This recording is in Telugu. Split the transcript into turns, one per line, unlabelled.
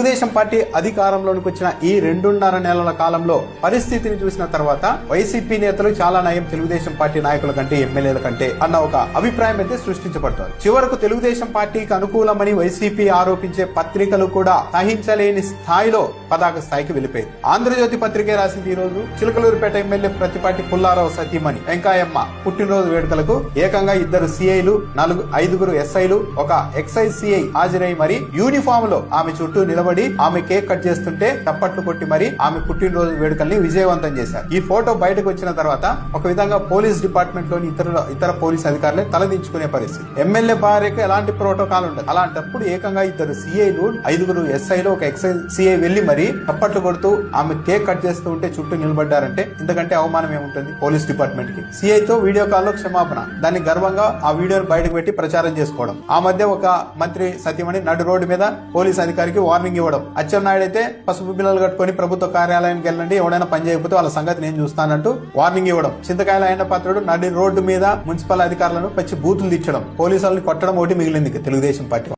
తెలుగుదేశం పార్టీ అధికారంలోకి వచ్చిన ఈ రెండున్నర నెలల కాలంలో పరిస్థితిని చూసిన తర్వాత వైసీపీ నేతలు చాలా నయం తెలుగుదేశం పార్టీ నాయకుల కంటే ఎమ్మెల్యేల కంటే అన్న ఒక అభిప్రాయం అయితే సృష్టించబడుతోంది. చివరకు తెలుగుదేశం పార్టీకి అనుకూలమని వైసీపీ ఆరోపించే పత్రికలు కూడా సహించలేని స్థాయిలో పతాక స్థాయికి వెళ్ళిపోయింది. ఆంధ్రజ్యోతి పత్రికే రాసింది ఈ రోజు చిలకలూరుపేట ఎమ్మెల్యే ప్రతిపాటి పుల్లారావు సతీమణి వెంకాయమ్మ పుట్టినరోజు వేడుకలకు ఏకంగా ఇద్దరు సిఐలు నలుగు ఐదుగురు ఎస్ఐలు ఒక ఎక్సైజ్ సిఐ హాజరై మరి యూనిఫామ్లో ఆమె చుట్టూ నిలబడి ఆమె కేక్ కట్ చేస్తుంటే తప్పట్లు కొట్టి మరి ఆమె పుట్టినరోజు వేడుకల్ని విజయవంతం చేశారు. ఈ ఫోటో బయటకు వచ్చిన తర్వాత ఒక విధంగా పోలీస్ డిపార్ట్మెంట్లోని ఇతర ఇతర పోలీస్ అధికారులే తలదించుకునే పరిస్థితి. ఎమ్మెల్యే భార్యకు ఎలాంటి ప్రోటోకాల్ ఉండదు. అలాంటప్పుడు ఏకంగా ఇద్దరు సిఐలు ఐదుగురు ఎస్ఐలు ఒక ఎక్సైజ్ సిఐ వెళ్ళి మరి తప్పట్లు కొడుతూ ఆమె కేక్ కట్ చేస్తూ ఉంటే చుట్టూ నిలబడ్డారంటే ఇంతకంటే అవమానం ఏముంటుంది పోలీస్ డిపార్ట్మెంట్కి? సిఐ తో వీడియో కాల్లో క్షమాపణ. దాన్ని గర్వంగా ఆ వీడియోను బయటకు పెట్టి ప్రచారం చేసుకోవడం. ఆ మధ్య ఒక మంత్రి సత్యమణి నడు రోడ్డు మీద పోలీస్ అధికారికి వార్నింగ్ ఇవ్వడం. అచ్చెన్నాయుడు అయితే పసుపు బిల్లలు కట్టుకొని ప్రభుత్వ కార్యాలయానికి వెళ్ళండి ఎవడైనా పని చేయకపోతే వాళ్ళ సంగతి నేను చూస్తానంటూ వార్నింగ్ ఇవ్వడం. చింతకాయల ఆయన పాత్రుడు నడి రోడ్డు మీద మున్సిపల్ అధికారులను పచ్చి బూతులు తెచ్చడం పోలీసులను కొట్టడం ఒకటి మిగిలింది తెలుగుదేశం పార్టీ.